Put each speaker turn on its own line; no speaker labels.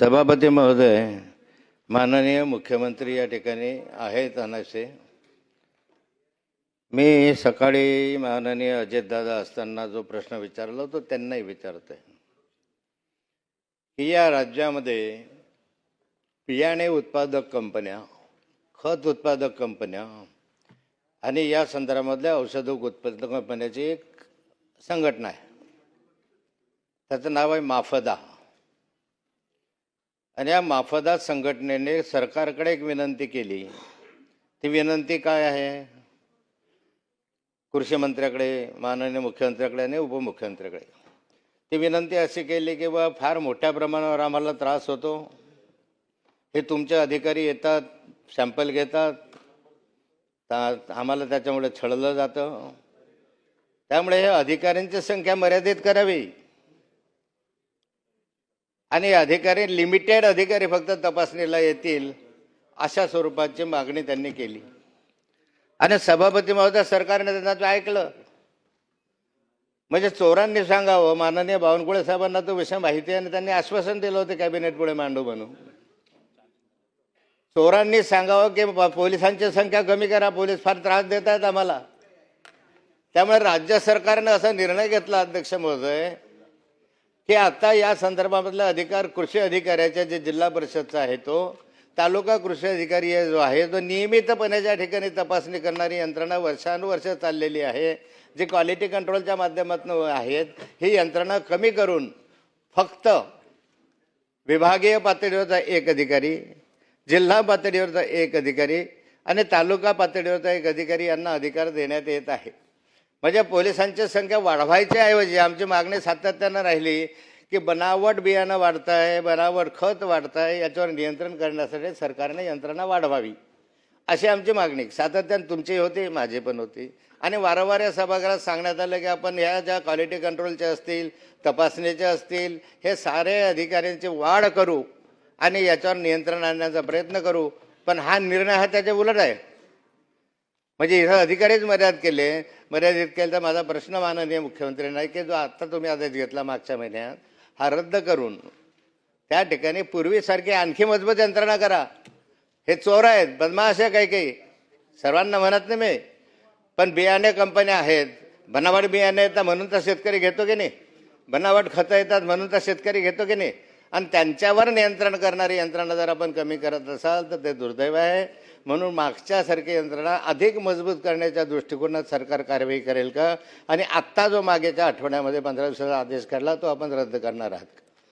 सभापती महोदय माननीय मुख्यमंत्री या ठिकाणी आहेत अनासे. मी सकाळी माननीय अजितदादा असताना जो प्रश्न विचारला तो त्यांनाही विचारत आहे की या राज्यामध्ये बियाणे उत्पादक कंपन्या खत उत्पादक कंपन्या आणि या संदर्भामधल्या औषधोक उत्पादक कंपन्याची एक संघटना आहे. त्याचं नाव आहे माफदा. आणि या माफदा संघटनेने सरकारकडे एक विनंती केली. ती विनंती काय आहे? कृषी मंत्र्याकडे माननीय मुख्यमंत्र्याकडे आणि उपमुख्यमंत्र्याकडे. ती विनंती अशी केली की बा फार मोठ्या प्रमाणावर आम्हाला त्रास होतो. हे तुमचे अधिकारी येतात सॅम्पल घेतात. ता- आम्हाला त्याच्यामुळे छळलं जातं. त्यामुळे हे अधिकाऱ्यांची संख्या मर्यादित करावी. आणि अधिकारी लिमिटेड अधिकारी फक्त तपासणीला येतील अशा स्वरूपाची मागणी त्यांनी केली. आणि सभापती महोदय सरकारने त्यांना ऐकलं. म्हणजे चोरांनी सांगावं माननीय बावनकुळे साहेबांना तो विषय माहिती आहे आणि त्यांनी आश्वासन दिलं होतं कॅबिनेट पुढे मांडू म्हणून. चोरांनी सांगावं की पोलिसांची संख्या कमी करा पोलीस फार त्रास देत आहेत आम्हाला. त्यामुळे राज्य सरकारनं असा निर्णय घेतला अध्यक्ष महोदय की आता या संदर्भामधला अधिकार कृषी अधिकाऱ्याच्या जे जिल्हा परिषदचा आहे तो तालुका कृषी अधिकारी जो आहे तो नियमितपणे ज्या ठिकाणी तपासणी करणारी यंत्रणा वर्षानुवर्ष चाललेली आहे जी क्वालिटी कंट्रोलच्या माध्यमातून आहेत ही यंत्रणा कमी करून फक्त विभागीय पातळीवरचा एक अधिकारी जिल्हा पातळीवरचा एक अधिकारी आणि तालुका पातळीवरचा एक अधिकारी यांना अधिकार देण्यात येत आहे. म्हणजे पोलिसांची संख्या वाढवायच्या ऐवजी आमची मागणी सातत्यानं राहिली की बनावट बियाणं वाढत आहे बनावट खत वाढत आहे याच्यावर नियंत्रण करण्यासाठी सरकारने यंत्रणा वाढवावी. अशी आमची मागणी. सातत्यानं तुमची होती माझी पण होती. आणि वारंवार या सभागृहात सांगण्यात आलं की आपण ह्या ज्या क्वालिटी कंट्रोलचे असतील तपासणीचे असतील हे सारे अधिकाऱ्यांची वाढ करू आणि याच्यावर नियंत्रण आणण्याचा प्रयत्न करू. पण हा निर्णय हा त्याच्या उलट आहे. म्हणजे इथं अधिकारीच मर्यादित केले. मर्यादित केले तर माझा प्रश्न माननीय मुख्यमंत्र्यांना आहे की जो आत्ता तुम्ही आदेश घेतला मागच्या महिन्यात हा रद्द करून त्या ठिकाणी पूर्वीसारखी आणखी मजबूत यंत्रणा करा. हे चोर आहेत बदमाश आहे काही काही. सर्वांना म्हणत नाही मी. पण बियाणे कंपन्या आहेत. बनावट बियाणे येतात म्हणून तर शेतकरी घेतो की नाही? बनावट खतं येतात म्हणून तर शेतकरी घेतो की नाही? आणि त्यांच्यावर नियंत्रण करणारी यंत्रणा जर आपण कमी करत असाल तर ते दुर्दैव आहे म्हणून मागच्यासारखी यंत्रणा अधिक मजबूत करण्याच्या दृष्टिकोनात सरकार कारवाई करेल का आणि आत्ता जो मागेच्या आठवड्यामध्ये पंधरा दिवसाचा आदेश काढला तो आपण रद्द करणार आहात का?